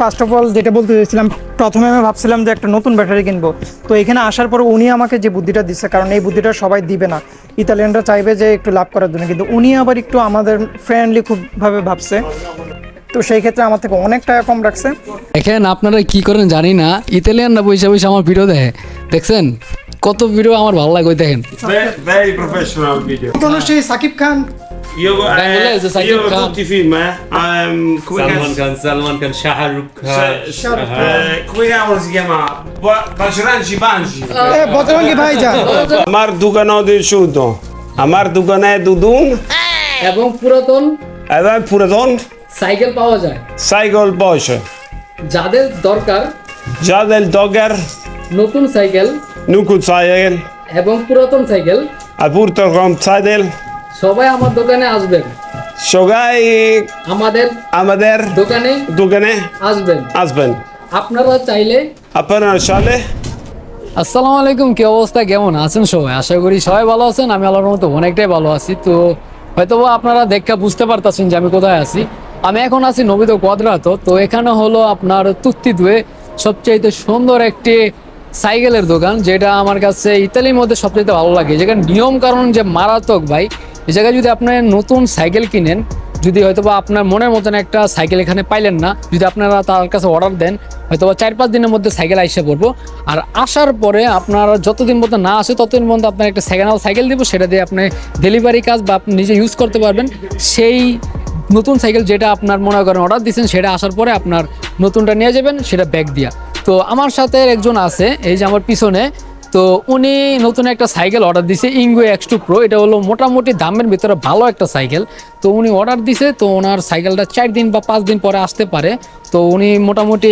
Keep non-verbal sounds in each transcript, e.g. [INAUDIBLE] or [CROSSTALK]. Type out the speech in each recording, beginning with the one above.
First of all যেটা বলতে চাইছিলাম, প্রথমে আমি ভাবছিলাম যে একটা নতুন ব্যাটারি কিনবো। তো এখানে আসার পর উনি আমাকে যে বুদ্ধিটা দিচ্ছে কারণ এই বুদ্ধিটা সবাই দিবে না। ইতালিয়ানরা চাইবে যে একটু লাভ করার জন্য, কিন্তু উনি আবার একটু আমাদের ফ্রেন্ডলি খুবভাবে ভাবছে। তো সেই ক্ষেত্রে আমার থেকে অনেক টাকা কম রাখছে। এখানে আপনারা কি করেন জানি না, ইতালিয়ানরা বৈশা বৈশা আমার ভিডিও দেয় দেখছেন? কত ভিডিও আমার ভালো লাগে দেখেন। ভেরি প্রফেশনাল ভিডিও কোন সেই খান? আমার দোকানে দিয়েছ তো আমার দোকানে দুদুন এবং পুরাতন এবং পুরাতন। সাইকেল পাওয়া যায়। সাইকেল পাওয়া যায়। যাদের দরকার যাদের দরকার। নতুন সাইকেল Nuku Cycle. এবং পুরাতন সাইকেল Apurto con Cycle. সবাই আমার দোকানে আসবেন সবাই আমাদের আমাদের দোকানে দোকানে আসবেন আসবেন আপনারা চাইলে Appena Shale. আসসালামু আলাইকুম কি অবস্থা কেমন আছেন সবাই আশা করি সবাই ভালো আছেন আমি আল্লাহর মতো অনেকটাই ভালো আছি তো হয়তো আপনারা দেখে বুঝতে পারতেছেন যে আমি কোথায় আছি আমি এখন আছি নবিত কোয়াদ্রাতো তো এখানে হলো আপনার তুত্তি দুয়ে সবচাইতে সুন্দর একটি সাইকেলের দোকান, যেটা আমার কাছে ইতালির মধ্যে সবচেয়ে ভালো লাগে। যেখানে নিয়ম কারণ যে মারাত্মক ভাই এই জায়গায় যদি আপনি নতুন সাইকেল কিনেন, যদি হয়তো বা আপনার মনের মতন একটা সাইকেল এখানে পাইলেন না, যদি আপনারা তার কাছে অর্ডার দেন হয়তো বা চার পাঁচ দিনের মধ্যে সাইকেল আইসে পড়ব। আর আসার পরে আপনারা যতদিন মতো না আসে, ততদিন মধ্যে আপনার একটা সেকেন্ড হ্যান্ড সাইকেল দিব, সেটা দিয়ে আপনি ডেলিভারি কাজ বা আপনি নিজে ইউজ করতে পারবেন। সেই নতুন সাইকেল যেটা আপনার মনে করেন অর্ডার দিয়েছেন সেটা আসার পরে আপনার নতুনটা নিয়ে যাবেন, সেটা ব্যাগ দিয়া। তো আমার সাথে একজন আছে এই যে আমার পিছনে তো উনি নতুন একটা সাইকেল অর্ডার দিছে ইঙ্গো এক্স টু প্রো এটা হলো মোটামুটি দামের ভিতরে ভালো একটা সাইকেল। তো উনি অর্ডার দিছে, তো ওনার সাইকেলটা চার দিন বা পাঁচ দিন পরে আসতে পারে। তো উনি মোটামুটি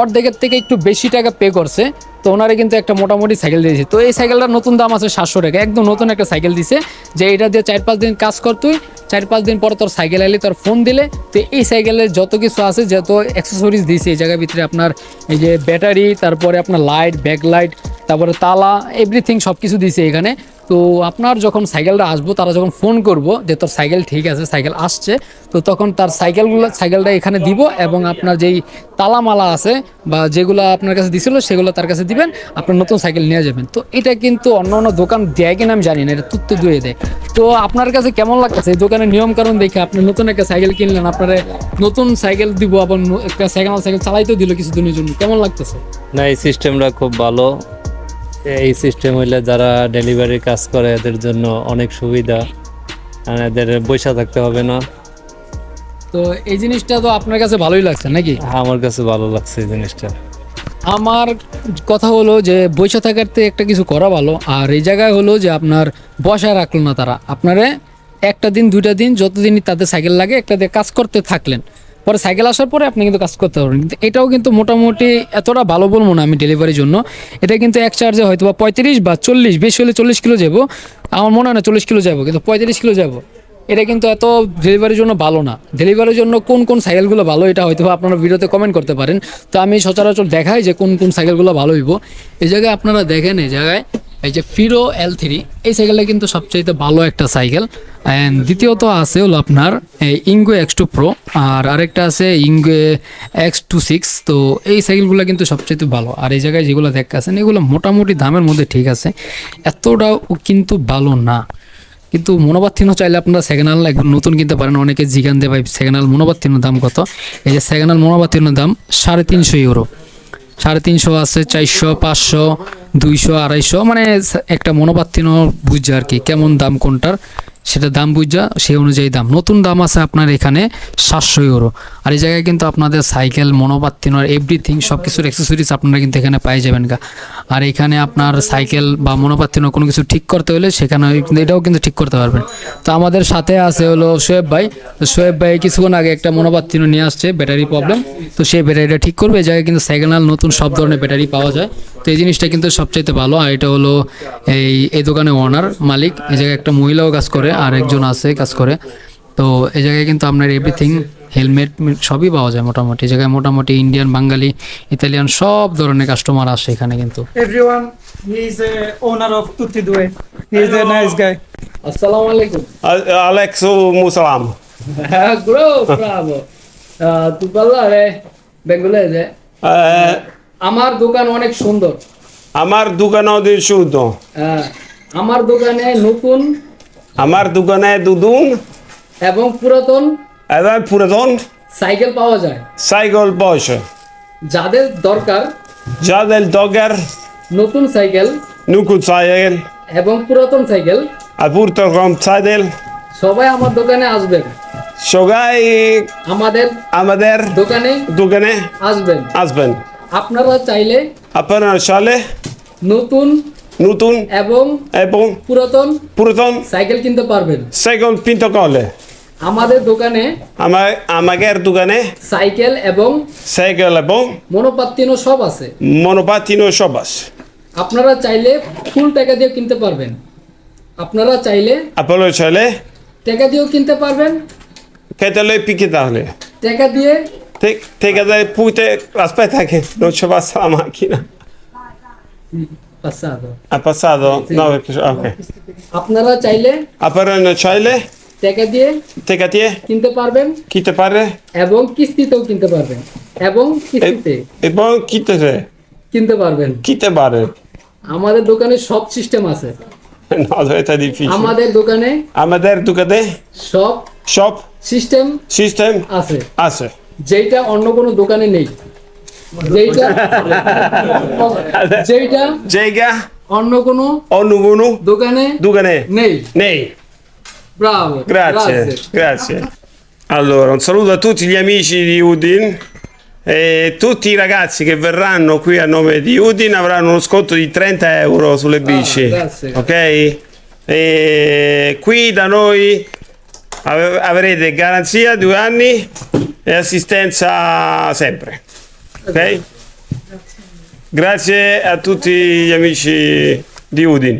অর্ধেকের থেকে একটু বেশি টাকা পে করছে। তো ওনারে কিন্তু একটা মোটামুটি সাইকেল দিয়েছে। তো এই সাইকেলটার নতুন দাম আছে সাতশো টাকা। একদম নতুন একটা সাইকেল দিছে, যে এটা দিয়ে চার পাঁচ দিন কাজ কর তুই। চার পাঁচ দিন পরে তোর সাইকেল আইলে তোর ফোন দিলে। তো এই সাইকেলের যত কিছু আছে, যত অ্যাক্সেসরিজ দিয়েছে এই জায়গার ভিতরে আপনার এই যে ব্যাটারি তারপরে আপনার লাইট ব্যাক লাইট তারপরে তালা এভরিথিং সব কিছু দিয়েছে এখানে। তো আপনার যখন সাইকেলটা আসব, তারা যখন ফোন করব যে তোর সাইকেল ঠিক আছে, সাইকেল আসছে, তো তখন তার সাইকেলগুলো, সাইকেলটা এখানে দিব এবং আপনার যেই তালামালা আছে বা যেগুলো আপনার কাছে দিছিল, সেগুলো তার কাছে দিবেন, আপনার নতুন সাইকেল নিয়ে যাবেন। তো এটা কিন্তু অন্য অন্য দোকান দেয় কিনা আমি জানি না, এটা তুত্তে দুয়ে দেয়। তো আপনার কাছে কেমন লাগতেছে এই দোকানের নিয়ম কারণ দেখে? আপনি নতুন একটা সাইকেল কিনলেন, আপনার নতুন সাইকেল দিব আবার একটা সেকেন্ড সাইকেল চালাইতেও দিল কিছুদিনের জন্য, কেমন লাগতেছে? না, এই সিস্টেমটা খুব ভালো। এই সিস্টেম হইলে যারা ডেলিভারি কাজ করে এদের জন্য অনেক সুবিধা। এদের বৈশা থাকতে হবে না। তো এই জিনিসটা তো আপনার কাছে ভালোই লাগছে নাকি? আমার কাছে ভালো লাগছে এই জিনিসটা। আমার কথা হলো যে বসে থাকার থেকে একটা কিছু করা ভালো। আর এই জায়গায় হলো যে আপনার বসায় রাখল না তারা। আপনারে একটা দিন দুইটা দিন যতদিনই তাদের সাইকেল লাগে একটা দিয়ে কাজ করতে থাকলেন। পরে সাইকেল আসার পরে আপনি কিন্তু কাজ করতে পারবেন। কিন্তু এটাও কিন্তু মোটামুটি এতটা ভালো বলব না আমি ডেলিভারির জন্য। এটা কিন্তু এক চার্জে হয়তো বা পঁয়ত্রিশ বা চল্লিশ, বেশি হলে চল্লিশ কিলো যাব। আমার মনে হয় না চল্লিশ কিলো যাব, কিন্তু পঁয়ত্রিশ কিলো যাব। এটা কিন্তু এত ডেলিভারির জন্য ভালো না। ডেলিভারির জন্য কোন কোন সাইকেলগুলো ভালো এটা হয়তো আপনারা ভিডিওতে কমেন্ট করতে পারেন। তো আমি সচরাচর দেখাই যে কোন কোন সাইকেলগুলো ভালো হইব। এই জায়গায় আপনারা দেখেন, এই জায়গায় এই যে ফিরো এল থ্রি এই সাইকেলটা কিন্তু সবচাইতে ভালো একটা সাইকেল অ্যান্ড দ্বিতীয়ত আছে হলো আপনার ইঙ্গো এক্স টু প্রো আর আরেকটা আছে ইঙ্গো এক্স টু সিক্স তো এই সাইকেলগুলো কিন্তু সবচাইতে ভালো। আর এই জায়গায় যেগুলো দেখাচ্ছেন এগুলো মোটামুটি দামের মধ্যে ঠিক আছে। এতটাও কিন্তু ভালো না। কিন্তু মনোবাথিনো চাইলে আপনারা সেকেন্ড হ্যান্ড একদম নতুন কিনতে পারেন। অনেকে জিগান দেয় ভাই সেকেন্ড হ্যান্ড মনোবাথিনোর দাম কত? এই যে সেকেন্ড হ্যান্ড মনোবাথিনোর দাম সাড়ে তিনশো ইউরো সাড়ে তিনশো আছে, চারশো, পাঁচশো, দুইশো, আড়াইশো মানে একটা মনোবাত্তিন বুঝছে আর কি, কেমন দাম কোনটার? সেটা দাম বুঝা, সেই অনুযায়ী দাম। নতুন দাম আছে আপনার এখানে সাতশো ইউরো আর এই জায়গায় কিন্তু আপনাদের সাইকেল মনোবাথিনোর এভরিথিং সব কিছুর অ্যাক্সেসরিজ আপনারা কিন্তু এখানে পাই যাবেন গা। আর এখানে আপনার সাইকেল বা মনোবাথিনো কোনো কিছু ঠিক করতে হলে সেখানে এটাও কিন্তু ঠিক করতে পারবেন। তো আমাদের সাথে আছে হলো শোয়েব ভাই। তো শোয়েব ভাই কিছুক্ষণ আগে একটা মনোবাথিনো নিয়ে আসছে, ব্যাটারি প্রবলেম তো সেই ব্যাটারিটা ঠিক করবে। এই জায়গায় কিন্তু হ্যান্ড নতুন সব ধরনের ব্যাটারি পাওয়া যায়। তো এই জিনিসটা কিন্তু সবচাইতে ভালো। আর এটা হলো এই এই দোকানে ওনার মালিক। এই জায়গায় একটা মহিলাও কাজ করে। আর একজন আছে কাজ করে। তো এই জায়গায় কিন্তু আপনার এভরিথিং হেলমেট সবই পাওয়া যায় মোটামুটি। এই জায়গায় মোটামুটি ইন্ডিয়ান বাঙালি ইতালিয়ান সব ধরনের কাস্টমার আসে এখানে কিন্তু। Everyone he is a owner of তুত্তি দুয়ে he is a nice guy আসসালামু আলাইকুম। A- Alex Musalam. Bro, bravo. বেঙ্গলেজে আমার দোকান অনেক সুন্দর। আমার দোকানও দিয়েছুতো হ্যাঁ, আমার দোকানে নতুন আমার দোকানে দুদুন এবং পুরাতন এবং পুরাতন সাইকেল পাওয়া যায়। সাইকেল বসে যাদের দরকার যাদের দরকার নতুন সাইকেল নুকুত সাইকেল এবং পুরাতন সাইকেল আর পুরাতন সাইকেল সবাই আমার দোকানে আসবেন। সবাই আমাদের আমাদের দোকানে দোকানে আসবেন। আসবেন। আপনারা চাইলে আপনারা সালে নতুন নতুন এবং এবং পুরাতন পুরাতন সাইকেল কিনতে পারবেন। সাইকেল কিনতে করলে আমাদের দোকানে আমার আমাদের দোকানে সাইকেল এবং সাইকেল এবং মনোপাত্তিনও সব আছে। মনোপাতিনো সব আছে। আপনারা চাইলে ফুল টাকা দিয়ে কিনতে পারবেন। আপনারা চাইলে আপনারা চাইলে টাকা দিয়েও কিনতে পারবেন। খেতে লই পিকে তাহলে। টাকা দিয়ে ঠিক ঠিক আছে পুঁতে aspetta che non ci passa la è passato no perché আপনারা চাইলে আপনারা চাইলে টাকা দিয়ে থেকে দিয়ে কিনতে পারবেন। কি te pare এবং কিস্তিতেও কিনতে পারবেন। এবং কিস্তিতে এবং কিতে কিনতে পারবেন। কি te pare আমাদের দোকানে সব সিস্টেম আছে। আমাদের দোকানে আমাদের দোকানে সব সব সিস্টেম সিস্টেম আছে। আছে। যেটা অন্য কোনো দোকানে নেই। যেটা যেটা জায়গা অন্য কোনো অন্য কোনো দোকানে দোকানে নেই নেই bravo Grazie, grazie. Allora, un saluto a tutti gli amici di Udin e tutti i ragazzi che verranno qui a nome di Udin avranno uno sconto di 30 euro sulle bici. grazie. ok? E qui da noi ave- avrete garanzia due anni e assistenza sempre. Ok? Grazie a tutti gli amici di Udin.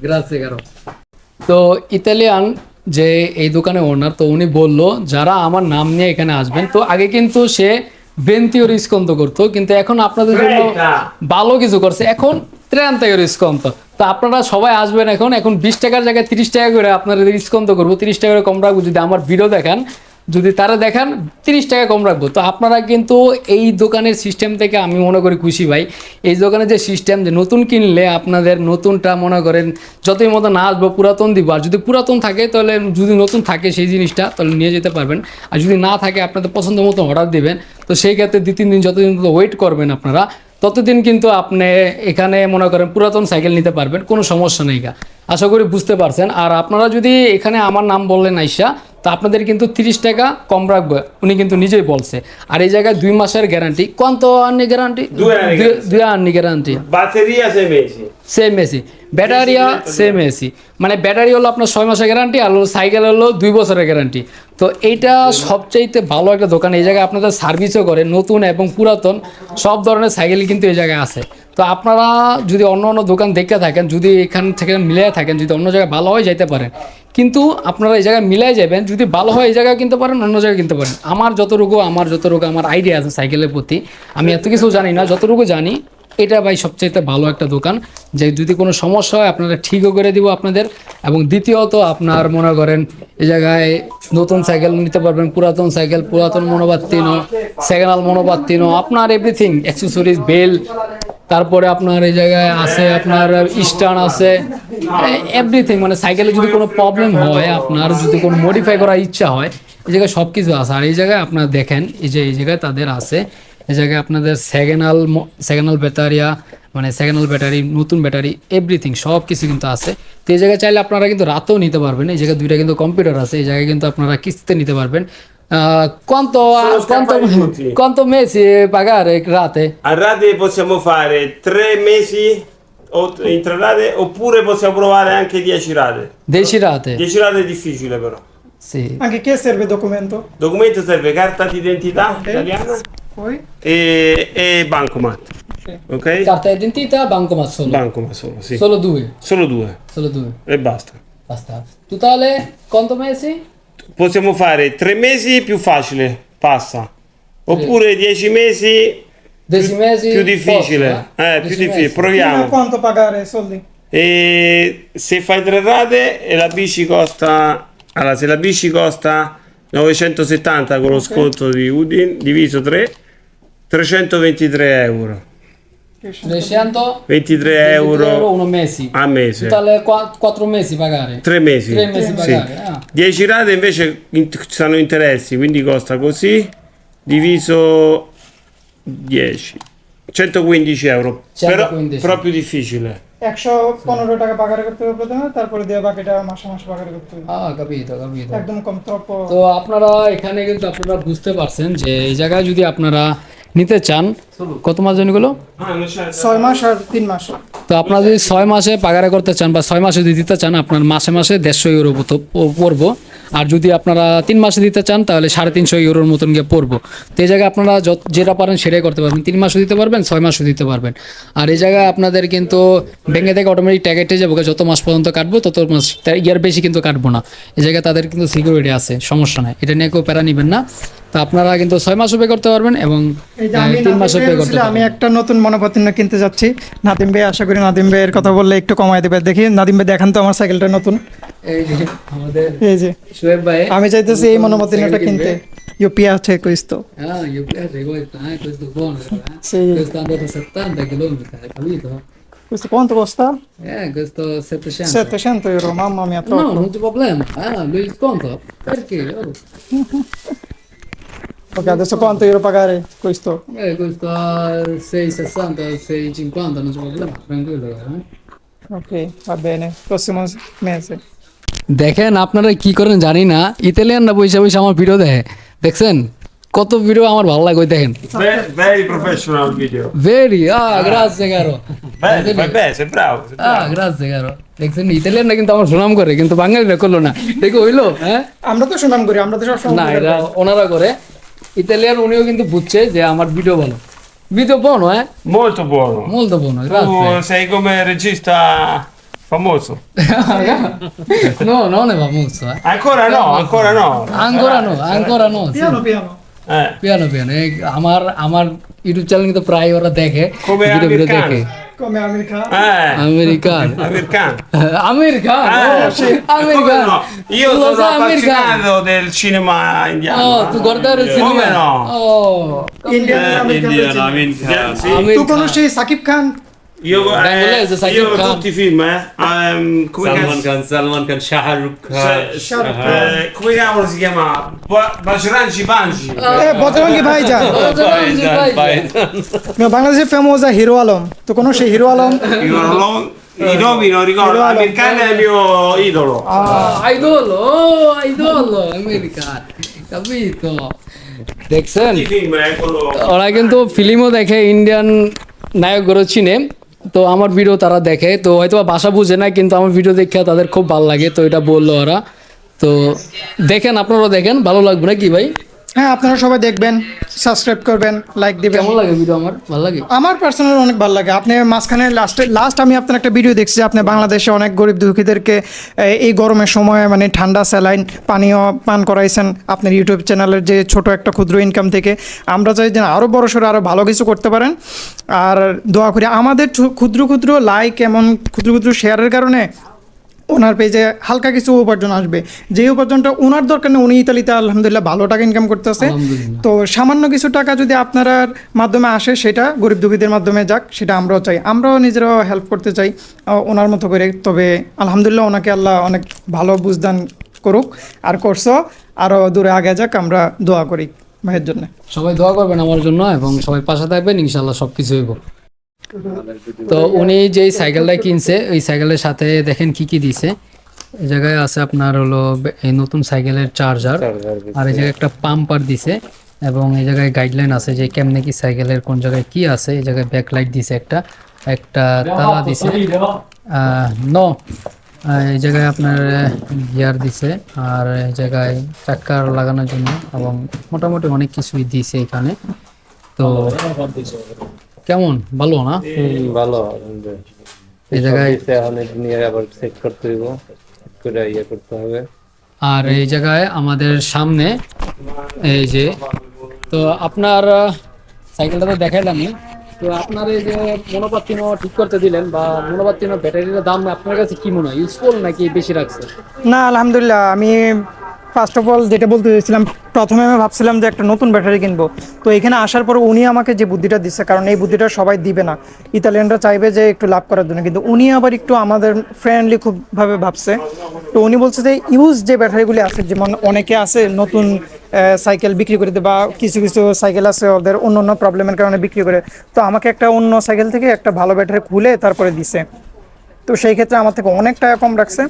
গ্রাzie কারও তো Italian যে এই দোকানে ওনার তো উনি বলল যারা আমার নাম নিয়ে এখানে আসবেন তো আগে কিন্তু সে ভেন্তিও রিস্কন্ত করতো কিন্তু এখন আপনাদের জন্য ভালো কিছু করছে এখন ত্রেন্তায় রিস্কন্ত তো আপনারা সবাই আসবেন এখন এখন বিশ টাকার জায়গায় তিরিশ টাকা করে আপনাদের রিস্কন্ত করব তিরিশ টাকা করে কম রাখব যদি আমার ভিডিও দেখান যদি তারা দেখান, তিরিশ টাকা কম রাখব। তো আপনারা কিন্তু এই দোকানের সিস্টেম থেকে আমি মনে করি খুশি ভাই। এই দোকানের যে সিস্টেম যে নতুন কিনলে আপনাদের নতুনটা মনে করেন যতই মতো না আসব, পুরাতন দিব। আর যদি পুরাতন থাকে, তাহলে যদি নতুন থাকে সেই জিনিসটা, তাহলে নিয়ে যেতে পারবেন। আর যদি না থাকে, আপনাদের পছন্দ মতো অর্ডার দিবেন, তো সেই ক্ষেত্রে দু তিন দিন যতদিন ওয়েট করবেন আপনারা, ততদিন কিন্তু আপনি এখানে মনে করেন পুরাতন সাইকেল নিতে পারবেন, কোনো সমস্যা নেই আশা করি বুঝতে পারছেন। আর আপনারা যদি এখানে আমার নাম বললেন আইসা তো আপনাদের কিন্তু তিরিশ টাকা কম রাখবে। উনি কিন্তু নিজেই বলছে। আর এই জায়গায় দুই মাসের গ্যারান্টি কত আনি গ্যারান্টি দুই anni দুই আনি guarantee Batteria 6 mesi. Same as ব্যাটারিয়া same AC মানে ব্যাটারি হলো আপনার ছয় মাসের গ্যারান্টি আর সাইকেল হলো দুই বছরের গ্যারান্টি তো এইটা সবচাইতে ভালো একটা দোকান। এই জায়গায় আপনাদের সার্ভিসও করে নতুন এবং পুরাতন। সব ধরনের সাইকেল কিন্তু এই জায়গায় আছে। তো আপনারা যদি অন্য অন্য দোকান দেখে থাকেন যদি এখান থেকে মিলে থাকেন যদি অন্য জায়গায় ভালো হয় যাইতে পারেন কিন্তু আপনারা এই জায়গায় মিলাই যাবেন, যদি ভালো হয় এই জায়গায় কিনতে পারেন, অন্য জায়গায় কিনতে পারেন। আমার যতটুকু আমার যতটুকু আমার আইডিয়া আছে সাইকেলের প্রতি। আমি এত কিছু জানি না যতটুকু জানি, এটা ভাই সবচাইতে ভালো একটা দোকান, যে যদি কোনো সমস্যা হয়, আপনারা ঠিকও করে দিব আপনাদের। এবং দ্বিতীয়ত, আপনার মনে করেন, এই জায়গায় নতুন সাইকেল নিতে পারবেন, পুরাতন সাইকেল, পুরাতন মনোবাত্তিনো সেকেন্ড হ্যান্ড মনোবাত্তিনো আপনার এভরিথিং অ্যাক্সেসরিজ বেল তারপরে আপনার এই জায়গায় আছে, আপনার স্টান আছে এভরিথিং মানে সাইকেলে যদি কোনো প্রবলেম হয়, আপনার যদি কোনো মডিফাই করার ইচ্ছা হয়, এই জায়গায় সব কিছু আছে। আর এই জায়গায় আপনারা দেখেন, এই যে এই জায়গায় তাদের আছে, এই জায়গায় আপনাদের সেকেন্ডাল সেকেন্ডাল ব্যাটারিয়া মানে সেকেন্ডাল ব্যাটারি নতুন ব্যাটারি এভরিথিং সব কিছু কিন্তু আছে। তো এই জায়গায় চাইলে আপনারা কিন্তু রাতেও নিতে পারবেন, এই জায়গায় দুইটা কিন্তু কম্পিউটার আছে, এই জায়গায় কিন্তু আপনারা কিস্তিতে নিতে পারবেন। আহ, quanto quanto scaffali [LAUGHS] quanto mesi pagare rate A rate possiamo fare 3 mesi o in tre rate oppure possiamo provare anche 10 rate. 10 rate 10 rate è difficile però. sì Anche che serve documento? Documento serve carta d'identità italiana Poi? e, e bancomat. Ok? carta d'identità bancomat solo Bancomat solo, sì. solo due Solo due solo due e basta. basta totale quanto mesi Possiamo fare 3 mesi più facile, passa. Oppure 10 mesi 10 mesi più difficile. posso, Eh, 10 più difficile. mesi. Fino a Proviamo. quanto pagare soldi? E se fai tre rate e la bici costa allora se la bici costa 970 con lo sconto di Udin diviso 3 323 euro. 300 23 euro uno mesi. a mese. Totale qua- quattro mesi pagare. Tre mesi. Tre mesi Sì. pagare. ah. 10 rate invece in- stanno interessi, quindi costa così, diviso 10. 115 euro. Però, 115. però più difficile. একশো পনেরো টাকা পাকারে করতে হবে প্রথমে তারপরে দিয়ে বাকিটা মাসে মাসে পাকারে করতে হবে Ah, capito, capito. একদম কম তরপ তো আপনারা এখানে কিন্তু আপনারা বুঝতে পারছেন যে এই জায়গায় যদি আপনারা নিতে চান কত মাস জানি গুলো non c'è. ছয় মাস। আর তিন মাস। তো আপনারা যদি ছয় মাসে পাগারে করতে চান বা ছয় মাসে যদি দিতে চান আপনার মাসে মাসে দেড়শো ইউরো পড়ব। আর যদি আপনারা তিন মাসে দিতে চান তাহলে সাড়ে তিনশো ইউরোর মতন গিয়ে পড়ব। তো এই জায়গায় আপনারা যত যেটা পারেন সেটাই করতে পারবেন। তিন মাসও দিতে পারবেন ছয় মাসও দিতে পারবেন। আর এই জায়গায় আপনাদের কিন্তু ব্যাঙ্কে থেকে অটোমেটিক ট্যাগেটে যাব যত মাস পর্যন্ত কাটবো তত মাস ইয়ার বেশি কিন্তু কাটবো না। এই জায়গায় তাদের কিন্তু সিকিউরিটি আছে সমস্যা নাই। এটা নিয়ে কেউ প্যারা নেবেন না। তো আপনারা কিন্তু ছয় মাসও পে করতে পারবেন এবং এই যে আহ, আমি তিন মাসও পে করতে আমি একটা নতুন মনোপতিন্য কিনতে যাচ্ছি নাদিম ভাই আশা করি নাদিম ভাইয়ের কথা বললে একটু কমাই দেবে দেখি নাদিম ভাই দেখান তো আমার সাইকেলটা নতুন এই যে আমাদের এই যে শোয়েব ভাই আমি চাইতেছি এই মনোপতিন্যটা কিনতে ইউ পিয়াছে questo io piace questo, questo buono, però. Sì. Questo è andato a 70 km, hai capito? questo quanto costa? Eh, questo 700. 700 euro mamma mia No, troppo non c'è problema. Ah, lui. Perché? Oh, ok adesso quanto euro pagare questo? eh, questo a 6,60, 6,50, non c'è problema. Tranquillo. Eh? ok va bene prossimo mese দেখেন আপনারা কি করেন জানি না ইতালিয়ানরা বসে বসে আমার video দেখে দেখছেন কত ভিডিও আমার ভালো লাগে ওই দেখেন Ve- Very professional ভেরি আ sei bravo. Sei bravo. আ গ্রাzie caro দেখছেন ইতালিয়ানরা কিন্তু আমার সুনাম করে কিন্তু বাঙালিরা করল না দেখো হইল হ্যাঁ আমরা তো সুনাম করি আমরা তো সব না এটা ওনারা করে ইতালিয়ান উনিও কিন্তু বুঝছে যে আমার ভিডিও ভালো video buono eh Molto buono. molto buono Tu grazie sei come regista famoso. no non è famoso eh Ancora no, ancora no. ancora no ancora no sì. পিয়ানো পিয়ানো Eh, পিয়ানো আমার আমার ইউটিউব চ্যানেল কিন্তু প্রায় ওরা দেখে ভিডিও দেখে come khan eh, American americano. American Eh, oh, sì. American Come no? Io Lo sono appassionato del cinema indiano. Oh, tu guardare il Come cinema? no? Oh, Indian Eh, americano, sì. tu conosci Sakib Khan? Io, sai io fa? tutti i film, eh. Ehm, come, Salman cazzo- Khan Salman Khan Shahrukh Khan eh, come cavolo si chiama? Ba- Bajrangi Banji. Eh, Bajrangi Bhaijaan. Bajrangi Bhaijaan. No, Bangladesh è famosa Hero Alam. Tu conosci Hero Alam? Io non lo- I nomi non ricordo. Idolo. Americano è il mio idolo. Ah, idolo, oh, idolo, American, capito? দেখছেন I film è quello. ওরা কিন্তু ফিল্মও দেখে Indian নায়কগুলো চিনে তো আমার video তারা দেখে, তো হয়তো ভাষা বুঝে না কিন্তু আমার ভিডিও দেখে তাদের খুব ভালো লাগে, তো এটা বলল ওরা। তো দেখেন, আপনারাও দেখেন, ভালো লাগবে না কি ভাই? হ্যাঁ আপনারা সবাই দেখবেন সাবস্ক্রাইব করবেন লাইক দিবেন। কেমন লাগে ভিডিও আমার? ভালো লাগে? আমার পার্সোনাল অনেক ভালো লাগে। আপনি মাঝখানে লাস্টে লাস্ট আমি আপনার একটা ভিডিও দেখছি আপনি বাংলাদেশে অনেক গরিব দুঃখীদেরকে এই গরমের সময় মানে ঠান্ডা স্যালাইন পানীয় পান করাইছেন আপনার ইউটিউব চ্যানেলের যে ছোট একটা ক্ষুদ্র ইনকাম থেকে। আমরা চাই যে আরও বড় সড়ো আরও ভালো কিছু করতে পারেন। আর দোয়া করি আমাদের ক্ষুদ্র ক্ষুদ্র লাইক এমন ক্ষুদ্র ক্ষুদ্র শেয়ারের কারণে ওনার পেজে হালকা কিছু উপার্জন আসবে। যে উপার্জনটা ওনার দরকার নেই উনি ইতালিতে আলহামদুলিল্লাহ ভালো টাকা ইনকাম করতেছে। তো সামান্য কিছু টাকা যদি আপনার মাধ্যমে আসে সেটা গরিব দুঃখীদের মাধ্যমে যাক সেটা আমরাও চাই। আমরাও নিজেরাও হেল্প করতে চাই ওনার মতো করে। তবে আলহামদুলিল্লাহ ওনাকে আল্লাহ অনেক ভালো বুঝদান করুক আর করছ আরও দূরে আগে যাক আমরা দোয়া করি ভাইয়ের জন্য। সবাই দোয়া করবেন আমার জন্য এবং সবাই পাশে থাকবেন ইনশাল্লাহ সব কিছু হইব। তো উনি যেই সাইকেলটা কিনছে ওই সাইকেলের সাথে দেখেন কি কি দিছে। এই জায়গায় আছে আপনার হলো এই নতুন সাইকেলের চার্জার আর এই জায়গায় একটা পাম্পার দিছে এবং এই জায়গায় গাইডলাইন আছে যে কেমনে কি সাইকেলের কোন জায়গায় কি আছে। এই জায়গায় ব্যাকলাইট দিছে একটা একটা তালা দিছে। ন এই জায়গায় আপনার গিয়ার দিছে আর এই জায়গায় চাক্কার লাগানোর জন্য এবং মোটামুটি অনেক কিছুই দিছে এখানে। তো কেমন? ভালো না? হুম, ভালো এই জায়গায় এখন নিয়ে আবার সেট করতে হইব করে ইয়ে করতে হবে। আর এই জায়গায় আমাদের সামনে এই যে তো আপনার সাইকেলটা তো দেখাইলামই। তো আপনার এই যে মনোপাত্তিনো ঠিক করতে দিলেন বা মনোপাত্তিনো ব্যাটারির দাম আপনার কাছে কি মনে হয়? ইউজফুল নাকি বেশি রাখছে? না আলহামদুলিল্লাহ আমি ফার্স্ট অফ অল যেটা বলতে চাইছিলাম, প্রথমে আমি ভাবছিলাম যে একটা নতুন ব্যাটারি কিনবো। তো এখানে আসার পর উনি আমাকে যে বুদ্ধিটা দিচ্ছে, কারণ এই বুদ্ধিটা সবাই দিবে না। ইতালিয়ানরা চাইবে যে একটু লাভ করার জন্য, কিন্তু উনি আবার একটু আমাদের ফ্রেন্ডলি খুবভাবে ভাবছে। তো উনি বলছে যে ইউজ যে ব্যাটারিগুলি আছে, যেমন অনেকে আছে নতুন সাইকেল বিক্রি করে দেয় বা কিছু কিছু সাইকেল আছে ওদের অন্য অন্য প্রবলেমের কারণে বিক্রি করে। তো আমাকে একটা অন্য সাইকেল থেকে একটা ভালো ব্যাটারি খুলে তারপরে দিছে। তো সেই ক্ষেত্রে আমার থেকে অনেক টাকা কম রাখছে।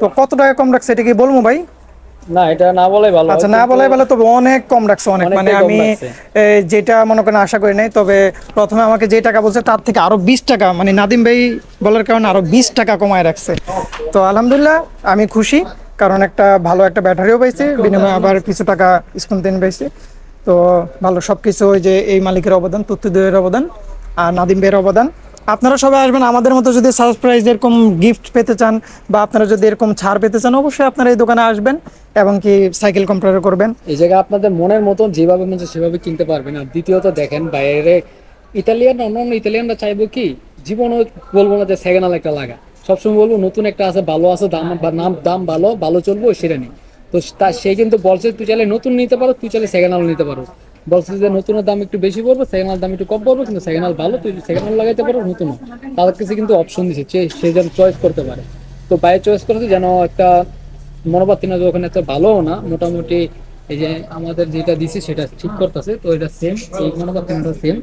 তো কত টাকা কম রাখছে, এটা কি বলব ভাই? না এটা না বলাই ভালো আচ্ছা না বলাই বলে তবে অনেক কম রাখছে অনেক। মানে আমি যেটা মনে করেন আশা করি নাই তবে প্রথমে আমাকে যে টাকা বলছে তার থেকে আরও বিশ টাকা মানে নাদিম ভাই বলার কারণে আরও বিশ টাকা কমায় রাখছে। তো আলহামদুলিল্লাহ আমি খুশি কারণ একটা ভালো একটা ব্যাটারিও পাইছি বিনিময়ে আবার কিছু টাকা স্কুল তেন পাইছি। তো ভালো সবকিছু ওই যে এই মালিকের অবদান তুত্তুদের অবদান আর নাদিম ভাইয়ের অবদান। আপনারা সবাই আসবেন, আমাদের মতো যদি সারপ্রাইজ এরকম গিফট পেতে চান বা আপনারা যদি এরকম ছাড় পেতে চান, অবশ্যই আপনারা এই দোকানে আসবেন এবং কি সাইকেল কম্পেয়ার করবেন। এই জায়গায় আপনাদের মনের মতন যেভাবে মন সেভাবে কিনতে পারবেন। আর দ্বিতীয়ত দেখেন বাইরে ইতালিয়ান অন্যান্য ইতালিয়ানরা চাইব কি? জীবনও বলব না যে সেকেন্ড একটা লাগা। সবসময় বলব নতুন একটা আছে, ভালো আছে, দাম বা নাম, দাম ভালো ভালো চলবো সেটা নেই। তো তা সে কিন্তু বলছে, তুই চাইলে নতুন নিতে পারো, তুই চাইলে সেকেন্ড নিতে পারো। বলছে যে নতুনের দাম একটু বেশি পড়বে সেকেন্ড দাম একটু কম পড়বে, কিন্তু সেকেন্ড ভালো, তুই সেকেন্ড লাগাইতে পারো নতুন। তাদের কাছে কিন্তু অপশন দিছে সে যেন চয়েস করতে পারে। তো বাইরে চয়েস করেছে যেন একটা মনোবাতি না ওখানে এত ভালো না, মোটামুটি এই যে আমাদের যেটা দিছি সেটা ঠিক করতেছে, তো এটা সেম এই মনোবাতিটা সেম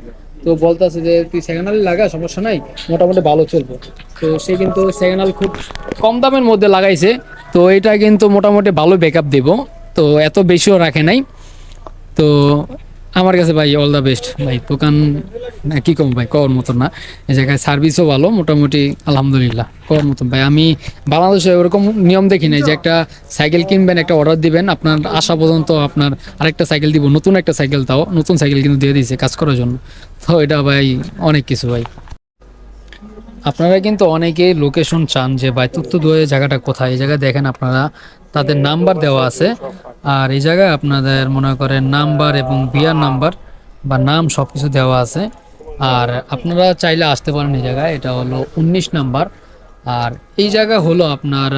তো বলতেছে যে তুই সেকেন্ড হ্যান্ড লাগা, সমস্যা নাই, মোটামুটি ভালো চলবে। তো সে কিন্তু সেকেন্ড হ্যান্ড খুব কম দামের মধ্যে লাগাইছে, তো এটা কিন্তু মোটামুটি ভালো ব্যাকআপ দেব। তো এত বেশিও রাখে নাই। তো আমার কাছে ভাই অল দ্য বেস্ট ভাই, দোকান কি কম ভাই কর মতন না। এই জায়গায় সার্ভিসও ভালো, মোটামুটি, আলহামদুলিল্লাহ কর মতন। ভাই, আমি বাংলাদেশে ওরকম নিয়ম দেখি নাই যে একটা সাইকেল কিনবেন, একটা অর্ডার দিবেন, আপনার আসা পর্যন্ত আপনার আরেকটা সাইকেল দিব, নতুন একটা সাইকেল তাও, নতুন সাইকেল কিন্তু দিয়ে দিয়েছে কাজ করার জন্য। তো এটা ভাই, অনেক কিছু ভাই। আপনারা কিন্তু অনেকে লোকেশন চান যে, ভাই তুত্তু দুয়ে জায়গাটা কোথায়? এই জায়গায় দেখেন আপনারা তাদের নাম্বার দেওয়া আছে। আর এই জায়গায় আপনাদের মনে করেন নাম্বার এবং বিয়ার নাম্বার বা নাম সব কিছু দেওয়া আছে। আর আপনারা চাইলে আসতে পারেন এই জায়গায়, এটা হলো উনিশ নাম্বার। আর এই জায়গা হলো আপনার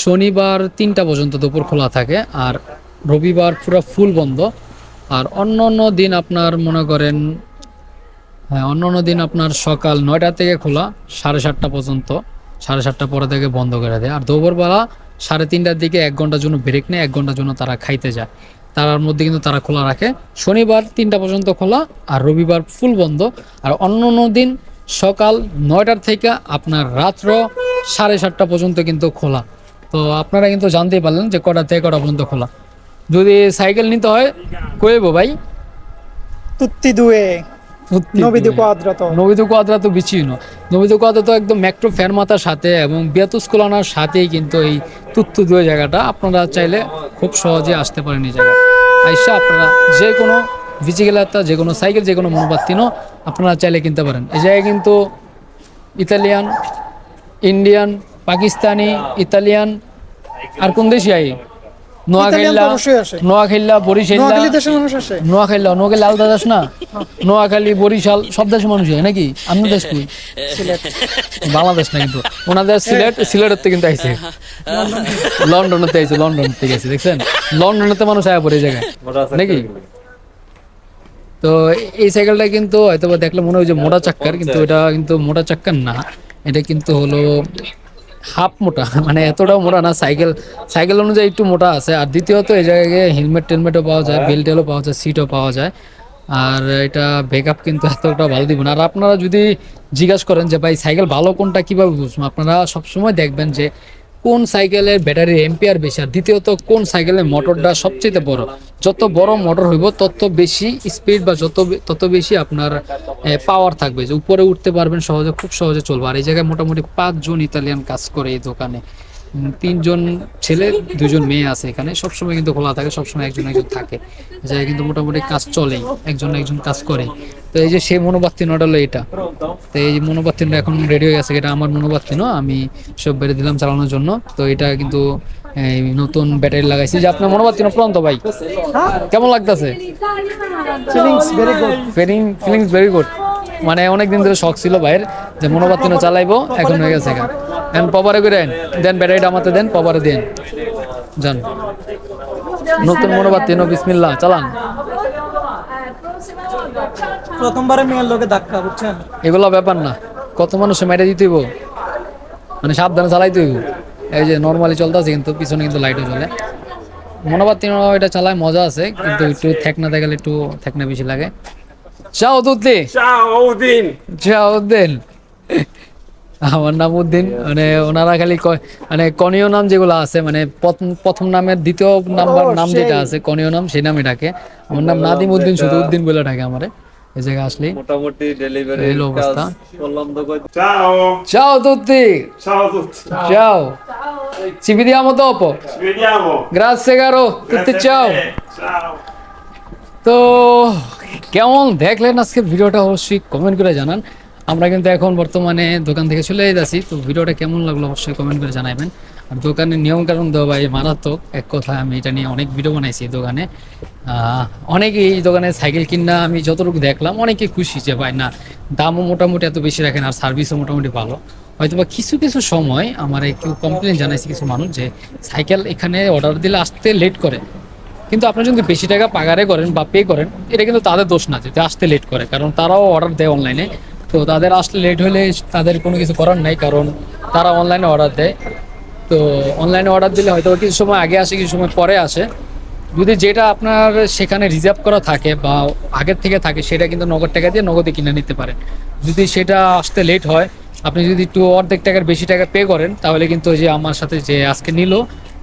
শনিবার তিনটা পর্যন্ত দুপুর খোলা থাকে, আর রবিবার পুরো ফুল বন্ধ। আর অন্য অন্য দিন আপনার মনে করেন হ্যাঁ অন্য অন্য দিন আপনার সকাল নয়টা থেকে খোলা, সাড়ে সাতটা পর্যন্ত, সাড়ে সাতটা পরে থেকে বন্ধ করে দেয়। আর দুপুরবেলা সাড়ে তিনটার দিকে এক ঘণ্টার জন্য ব্রেক নেয়, এক ঘণ্টার জন্য তারা খাইতে যায়। তার মধ্যে কিন্তু তারা খোলা রাখে। শনিবার তিনটা পর্যন্ত খোলা আর রবিবার ফুল বন্ধ। আর অন্য অন্য দিন সকাল নয়টার থেকে আপনার রাত্র সাড়ে সাতটা পর্যন্ত কিন্তু খোলা। তো আপনারা কিন্তু জানতেই পারলেন যে কটা থেকে কটা পর্যন্ত খোলা। যদি সাইকেল নিতে হয়, কইব ভাই? তুত্তি দুয়ে। নবীদি কোয়াদ্রাত নবিদু কোয়াদ্রা তো বিচ্ছিন্ন। নবিদু কোয়াদ্রা তো একদম মেট্রো ফেরমাতার সাথে এবং সাথেই কিন্তু এই তুত্তু জায়গাটা। আপনারা চাইলে খুব সহজে আসতে পারেন এই জায়গায়। আইসা আপনারা যে কোনো একটা যে কোনো সাইকেল যে কোনো মনোবাত্তিনও আপনারা চাইলে কিনতে পারেন। এই জায়গায় কিন্তু ইতালিয়ান ইন্ডিয়ান পাকিস্তানি ইতালিয়ান আর কোন দেশি আই? নোয়াখালী আলাদা দেশ না? নোয়াখালী বরিশাল সব দেশের মানুষ হয় নাকি? আপনার দেশ কই বাংলাদেশ না কিন্তু। ওনাদের সিলেট সিলেটের কিন্তু আইছে। লন্ডনের আইছে লন্ডন থেকে আইছে দেখছেন? মানুষ আয়া পড়ে এই জায়গায়। নাকি? তো এই সাইকেলটা কিন্তু হয়তো দেখলে মনে হয় যে মোটা চাক্কার কিন্তু এটা কিন্তু মোটা চাক্কার না। এটা কিন্তু হলো হাফ মোটা মানে এতটাও মোটা না সাইকেল সাইকেল অনুযায়ী একটু মোটা আছে। আর দ্বিতীয়ত এই জায়গায় হেলমেট টেলমেটও পাওয়া যায় বেল্ট টেলও পাওয়া যায় সিটও পাওয়া যায়। আর এটা ব্যাকআপ কিন্তু এতটা ভালো দিব না। আর আপনারা যদি জিজ্ঞাসা করেন যে, ভাই সাইকেল ভালো কোনটা? কীভাবে বুঝব? আপনারা সবসময় দেখবেন যে কোন সাইকেলের ব্যাটারি এম্পিয়ার বেশি, আর দ্বিতীয়ত কোন সাইকেলের মোটরটা সবচেয়ে বড়? যত বড় মোটর হইব, তত বেশি স্পিড বা যত তত বেশি আপনার পাওয়ার থাকবে। যে উপরে উঠতে পারবেন, সহজে, খুব সহজে চলবে। আর এই জায়গায় মোটামুটি পাঁচজন ইতালিয়ান কাজ করে এই দোকানে। তিনজন ছেলে দুজন মেয়ে আছে এখানে। সবসময় কিন্তু খোলা থাকে সবসময় একজন একজন থাকে। জায়গায় কিন্তু মোটামুটি কাজ চলে একজন একজন কাজ করে তো এই যে সেই মনোবাত্তি নটা হলো এটা। তো এই মনোবাত্তি এখন রেডি হয়ে গেছে এটা আমার মনোবাত্তি আমি সব বেড়ে দিলাম চালানোর জন্য। তো এটা কিন্তু নতুন ব্যাটারি লাগাইছি। যে আপনার মনোবাত্তি প্রান্ত ভাই? কেমন লাগতেছে? ফিলিংস ভেরি গুড মানে অনেক দিন ধরে শখ ছিল ভাইয়ের যে মনোবাত্তি চালাইবো এখন হয়ে গেছে এখন পবারে করে দেন ব্যাটারিটা আমাতে দেন পবারে দেন যান। নতুন মনোবাদ নো বিসমিল্লাহ চালান। প্রথমবারে মেয়ের লোকে ধাক্কা বুঝছেন? এগুলো ব্যাপার না। কত মানুষ মেরে দিতে হইব? মানে সাবধানে চালাইতে হইব। এই যে নর্মালি চলতেছে কিন্তু পিছনে কিন্তু লাইটও চলে মনোবাদ তিন এটা চালায় মজা আছে কিন্তু একটু থেকনা দেখালে একটু থেকনা বেশি লাগে। চাও দুধলি Ciao Udin! চাও উদ্দিন আমার নাম উদ্দিন মানে ওনারা খালি মানে কনীয় নাম যেগুলো আছে মানে প্রথম নামের দ্বিতীয় নাম্বার নাম যেটা আছে কনীয় নাম সেই নামে ডাকে আমার নাম নাদিম উদ্দিন শুধু উদ্দিন বলে ডাকে আমারে এই জায়গায় মোটামুটি ডেলিভারি এই অবস্থা! চাও তুত্তি Ciao a tutti! Ciao. Ci vediamo dopo. Ci vediamo! Grazie caro. Tutti Grazie a ciao. te. Ciao! তো কেমন দেখলেন আজকে ভিডিওটা অবশ্যই কমেন্ট করে জানান আমরা কিন্তু এখন বর্তমানে দোকান থেকে চলে যাচ্ছি। তো ভিডিওটা কেমন লাগল অবশ্যই কমেন্ট করে জানাবেন। আর দোকানের নিয়ম কারণ দেওয়া ভাই মারাত্মক। এক কথা আমি এটা নিয়ে অনেক ভিডিও বানাইছি দোকানে। অনেকে এই দোকানে সাইকেল কিনা আমি যতটুকু দেখলাম, অনেকে খুশি যে ভাই না, দামও মোটামুটি এত বেশি রাখেন আর সার্ভিসও মোটামুটি ভালো। হয়তো বা কিছু কিছু সময় আমার কেউ কমপ্লেন জানাইছে কিছু মানুষ যে সাইকেল এখানে অর্ডার দিলে আসতে লেট করে। কিন্তু আপনি যদি বেশি টাকা পাগারে করেন বা পে করেন, এটা কিন্তু তাদের দোষ না যে আসতে লেট করে। কারণ তারাও অর্ডার দেয় অনলাইনে তো তাদের আসতে লেট হলে তাদের কোনো কিছু করার নাই, কারণ তারা অনলাইনে অর্ডার দেয়। তো অনলাইনে অর্ডার দিলে হয়তো কিছু সময় আগে আসে, কিছু সময় পরে আসে। যদি যেটা আপনার সেখানে রিজার্ভ করা থাকে বা আগের থেকে থাকে, সেটা কিন্তু নগদ টাকা দিয়ে নগদে কিনে নিতে পারেন। যদি সেটা আসতে লেট হয়, আপনি যদি একটু অর্ধেক টাকার বেশি টাকা পে করেন, তাহলে কিন্তু যে আমার সাথে যে আজকে নিল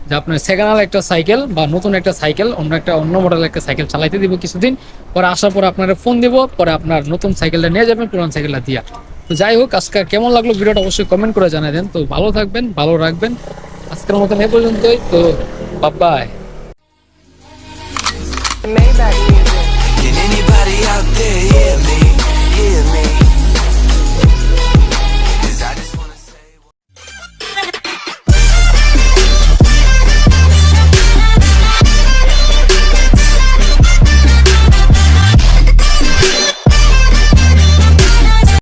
যে আপনার সেকেন্ড হ্যান্ড একটা সাইকেল বা নতুন একটা সাইকেল অন্য একটা অন্য মডেলের একটা সাইকেল চালাইতে দিব কিছুদিন। পরে আসার পর আপনারা ফোন দিব পরে আপনার নতুন সাইকেলটা নিয়ে যাবেন পুরান সাইকেলটা দিয়া। তো যাই হোক আজকে কেমন লাগল ভিডিওটা অবশ্যই কমেন্ট করে জানাই দেন। তো ভালো থাকবেন ভালো রাখবেন। আজকের মতন এ পর্যন্তই তো বাবাই Can. Anybody out there hear me?